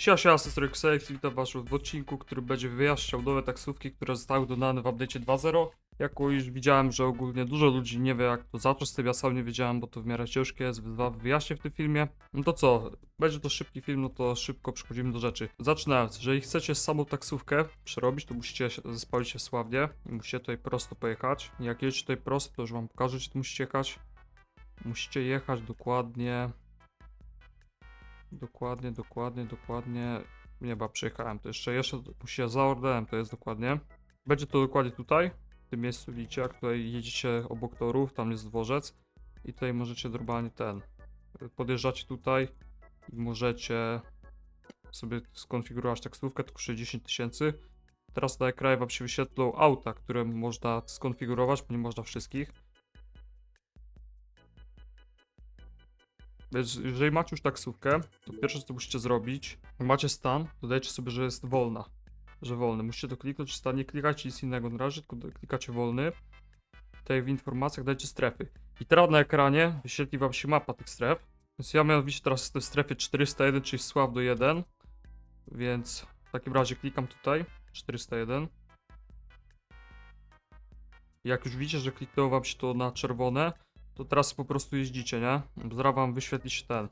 Sia, sia, Sestroik Select, witam was w odcinku, który będzie wyjaśniał nowe taksówki, które zostały dodane w update'cie 2.0. Jako już widziałem, że ogólnie dużo ludzi nie wie jak to zacząć z tym, ja sam nie wiedziałem, bo to w miarę ciężkie jest, wyjaśnię w tym filmie. No to co, będzie to szybki film, no to szybko przechodzimy do rzeczy. Zaczynając, jeżeli chcecie samą taksówkę przerobić, to musicie zespolić się sławnie i musicie tutaj prosto pojechać. Jak jedziecie tutaj prosto, to już wam pokażę, gdzie musicie jechać. Musicie jechać dokładnie... Dokładnie, dokładnie, dokładnie. Nie, chyba przejechałem to jeszcze. Jeszcze musicie za orderem to jest dokładnie. Będzie to dokładnie tutaj. W tym miejscu widzicie, jak tutaj jedziecie obok torów, tam jest dworzec. I tutaj możecie normalnie ten. Podjeżdżacie tutaj i możecie sobie skonfigurować taksówkę, tylko 60 tysięcy. Teraz na ekranie wam się wyświetlą auta, które można skonfigurować, bo nie można wszystkich. Więc jeżeli macie już taksówkę, to pierwsze co musicie zrobić, macie stan, dodajcie sobie, że jest wolna. Że wolny. Musicie to kliknąć stan, nie klikajcie nic innego na razie, tylko klikacie wolny. Tutaj w informacjach dajcie strefy. I teraz na ekranie wyświetli wam się mapa tych stref. Więc ja mianowicie teraz jestem w strefie 401, czyli sław do 1. Więc w takim razie klikam tutaj, 401. I Jak już widzicie, że kliknęło wam się to na czerwone, to teraz po prostu jeździcie, nie? Zaraz wam wyświetli się ten.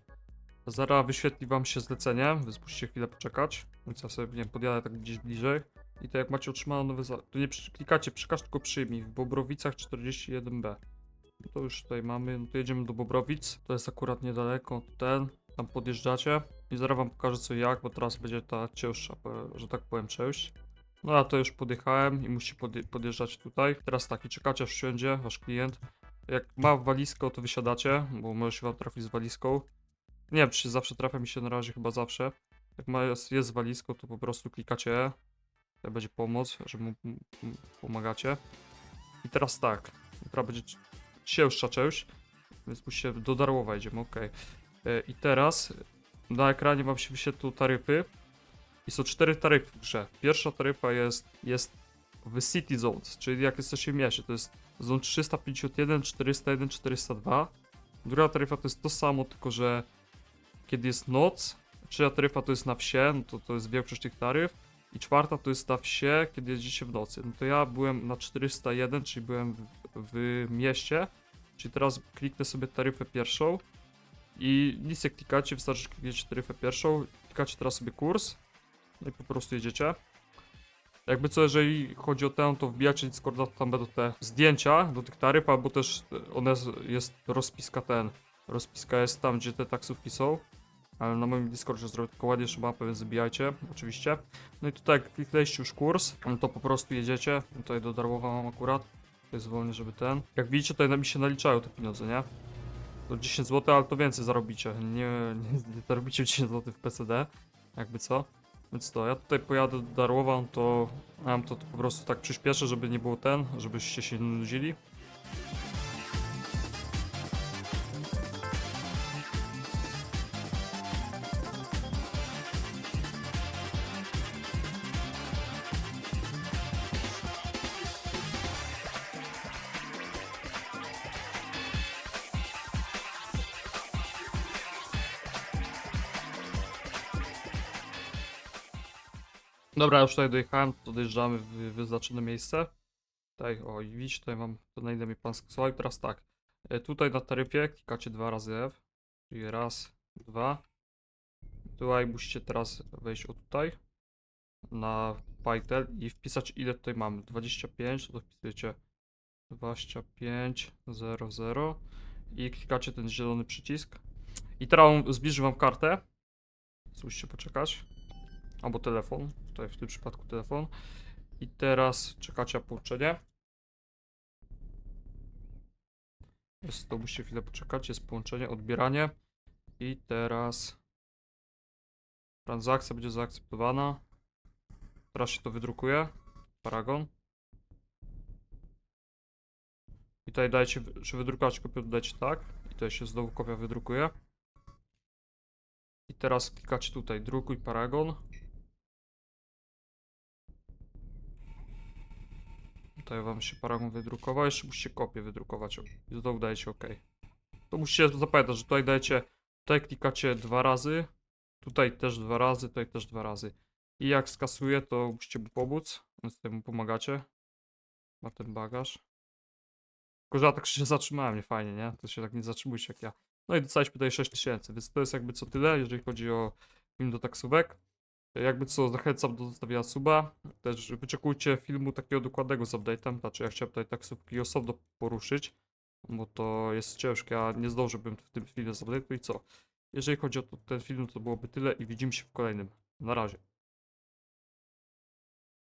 Zaraz wyświetli wam się zlecenie, więc musicie chwilę poczekać. Więc ja sobie, nie wiem, podjadę tak gdzieś bliżej. I to jak macie otrzymane nowe za... To nie klikacie, przekaż tylko przyjmij. W Bobrowicach 41B. No to już tutaj mamy, no to jedziemy do Bobrowic. To jest akurat niedaleko, ten. Tam podjeżdżacie. I zaraz wam pokażę co jak, bo teraz będzie ta cięższa, że tak powiem, część. No ja to już podjechałem i musi podje podjeżdżać tutaj. Teraz tak, i czekacie aż wsiądzie wasz klient. Jak ma walizkę, to wysiadacie, bo może się wam trafić z walizką. Nie wiem, czy zawsze trafia mi się na razie, chyba zawsze. Jak ma, jest, jest to po prostu klikacie E. To będzie pomoc, że mu pomagacie. I teraz tak, teraz będzie cięższa część, więc musicie do darłowa idziemy, ok. I teraz na ekranie wam się wyświetlą taryfy. I są cztery taryfy w grze. Pierwsza taryfa jest, jest w City Zones, czyli jak jesteście w mieście, to jest Zone 351, 401, 402. Druga taryfa to jest to samo, tylko że kiedy jest noc. Trzecia taryfa to jest na wsie, no to to jest większość tych taryf. I czwarta to jest na wsie, kiedy jeździcie w nocy. No to ja byłem na 401, czyli byłem w, w mieście. Czyli teraz kliknę sobie taryfę pierwszą. I nic nie klikacie, wystarczy, że klikniecie taryfę pierwszą. Klikacie teraz sobie kurs. No i po prostu jedziecie. Jakby co, jeżeli chodzi o tę, to wbijacie Discorda, to tam będą te zdjęcia do tych taryf, albo też one jest rozpiska ten. Rozpiska jest tam, gdzie te taksówki są. Ale na moim Discordzie zrobię tylko ładniejszą mapę, więc zbijajcie, oczywiście. No i tutaj jak kliknęliście już kurs, no to po prostu jedziecie. Tutaj do darmowa mam akurat. To jest wolnie, żeby ten. Jak widzicie, tutaj mi się naliczają te pieniądze, nie? To 10 zł, ale to więcej zarobicie. Nie, nie, nie zarobicie 10 zł w PCD. Jakby co. Więc to, ja tutaj pojadę do Darłowa, to mam to, to po prostu tak przyspieszę, żeby nie było ten, żebyście się nie nudzili. Dobra, już tutaj dojechałem, to dojeżdżamy w wyznaczone miejsce. Tutaj, o i widzisz, tutaj mam, to na ile mi pan skasował. I teraz tak, e, tutaj na taryfie klikacie dwa razy F, czyli raz, dwa. Tutaj musicie teraz wejść o tutaj, na Pytel i wpisać ile tutaj mamy, 25, to wpisujecie 25, 00 i klikacie ten zielony przycisk. I teraz zbliży wam kartę, musicie poczekać albo telefon, tutaj w tym przypadku telefon. I teraz czekacie na połączenie. Jest to, musicie chwilę poczekać, jest połączenie, odbieranie. I teraz transakcja będzie zaakceptowana. Teraz się to wydrukuje. Paragon. I tutaj dajcie, czy wydrukować kopię, to dajcie tak. I tutaj się znowu kopia wydrukuje. I teraz klikacie tutaj, drukuj paragon. Tutaj wam się paragon wydrukował, jeszcze musicie kopię wydrukować i znowu dajecie OK. To musicie zapamiętać, że tutaj dajecie, tutaj klikacie dwa razy, tutaj też dwa razy, tutaj też dwa razy. I jak skasuje, to musicie mu pomóc, więc tutaj mu pomagacie. Ma ten bagaż. Tylko, że ja tak się zatrzymałem, nie fajnie, nie? To się tak nie zatrzymujcie jak ja. No i dostaliśmy tutaj 6000, więc to jest jakby co tyle, jeżeli chodzi o film do taksówek. Jakby co, zachęcam do zostawienia suba. Też wyczekujcie filmu takiego dokładnego z update'em. Znaczy, ja chciałem tutaj taksówki osobno poruszyć, bo to jest ciężkie, a nie zdążyłbym w tym filmie z update'u i co. Jeżeli chodzi o ten film, to byłoby tyle i widzimy się w kolejnym. Na razie.